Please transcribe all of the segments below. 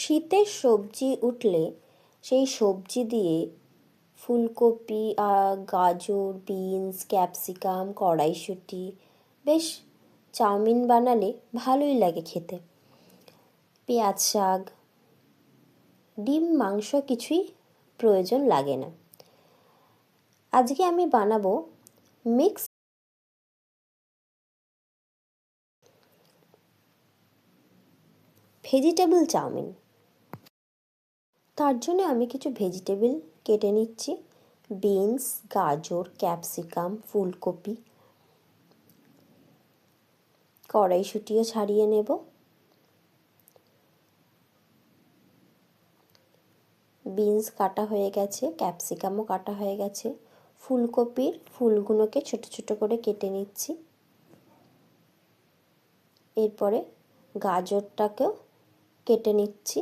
শীতের সবজি উঠলে সেই সবজি দিয়ে ফুলকপি গাজর, বিনস, ক্যাপসিকাম, কড়াইশুঁটি, বেশ চাউমিন বানালে ভালোই লাগে খেতে। পেঁয়াজ শাক, ডিম, মাংস কিছুই প্রয়োজন লাগে না। আজকে আমি বানাবো মিক্স ভেজিটেবল চাউমিন। তার জন্য আমি কিছু ভেজিটেবল কেটে নিচ্ছি। বিনস গাজর ক্যাপসিকাম ফুলকপি, কড়াইশুঁটিও ছাড়িয়ে নেব। বিনস কাটা হয়ে গেছে ক্যাপসিকামও কাটা হয়ে গেছে। ফুলকপির ফুলগুলোকে ছোট ছোট করে কেটে নিচ্ছি। এরপরে গাজরটাকেও কেটে নিচ্ছি।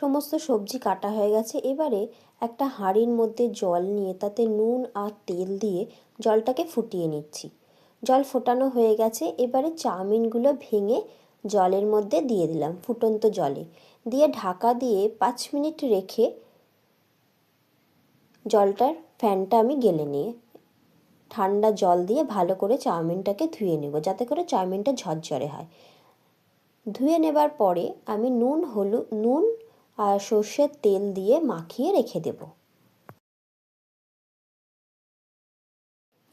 সমস্ত সবজি কাটা হয়ে গেছে। এবারে একটা হাঁড়ির মধ্যে জল নিয়ে তাতে নুন আর তেল দিয়ে জলটাকে ফুটিয়ে নিচ্ছি। জল ফোটানো হয়ে গেছে। এবারে চাউমিনগুলো ভেঙে জলের মধ্যে দিয়ে দিলাম ফুটন্ত জলে। দিয়ে ঢাকা দিয়ে পাঁচ মিনিট রেখে জলটার ফ্যানটা আমি গেলে নিয়ে ঠান্ডা জল দিয়ে ভালো করে চাউমিনটাকে ধুয়ে নেব, যাতে করে চাউমিনটা ঝরঝরে হয়। ধুয়ে নেবার পরে আমি নুন, হলুদ, নুন আর সর্ষের তেল দিয়ে মাখিয়ে রেখে দেব।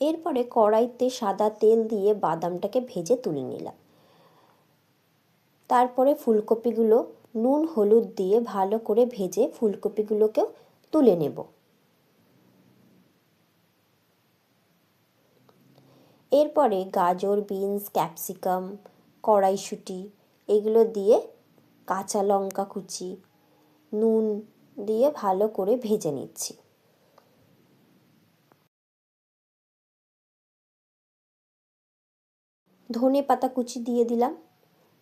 এরপরে কড়াইতে সাদা তেল দিয়ে বাদামটাকে ভেজে তুলে নিলাম। তারপরে ফুলকপিগুলো, নুন, হলুদ দিয়ে ভালো করে ভেজে ফুলকপিগুলোকেও তুলে নেব। এরপরে গাজর, বিনস, ক্যাপসিকাম, কড়াইশুঁটি, এগুলো দিয়ে কাঁচা লঙ্কা কুচি নুন দিয়ে ভালো করে ভেজে নিচ্ছি। ধনে পাতা কুচি দিয়ে দিলাম।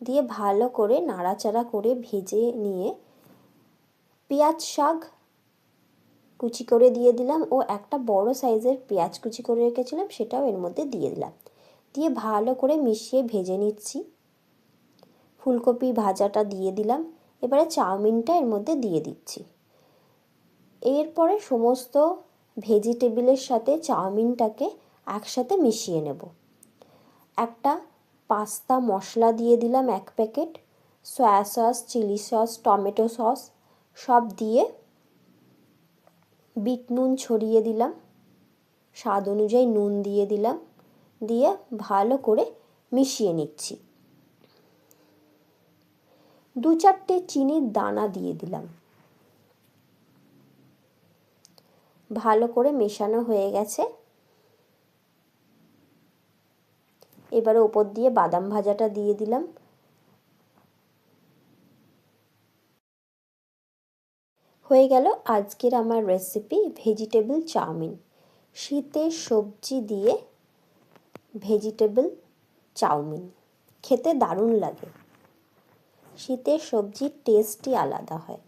দিয়ে ভালো করে নাড়াচাড়া করে ভেজে নিয়ে পেঁয়াজ শাক কুচি করে দিয়ে দিলাম ও একটা বড় সাইজের পেঁয়াজ কুচি করে রেখেছিলাম সেটাও এর মধ্যে দিয়ে দিলাম। দিয়ে ভালো করে মিশিয়ে ভেজে নিচ্ছি। ফুলকপি ভাজাটা দিয়ে দিলাম। এবারে চাউমিনটা এর মধ্যে দিয়ে দিচ্ছি। এরপরে সমস্ত ভেজিটেবিলের সাথে চাউমিনটাকে একসাথে মিশিয়ে নেব। একটা পাস্তা মশলা দিয়ে দিলাম এক packet, soya sauce, chilli sauce, tomato sauce, সব দিয়ে বিট নুন ছড়িয়ে দিলাম। স্বাদ অনুযায়ী নুন দিয়ে দিলাম। দিয়ে ভালো করে মিশিয়ে নিচ্ছি। দু চারটে চিনির দানা দিয়ে দিলাম। ভালো করে মেশানো হয়ে গেছে। এবারে ওপর দিয়ে বাদাম ভাজাটা দিয়ে দিলাম। হয়ে গেল আজকের আমার রেসিপি ভেজিটেবল চাউমিন। শীতে সবজি দিয়ে ভেজিটেবল চাউমিন। খেতে দারুণ লাগে। শীতের সবজির টেস্টই আলাদা হয়।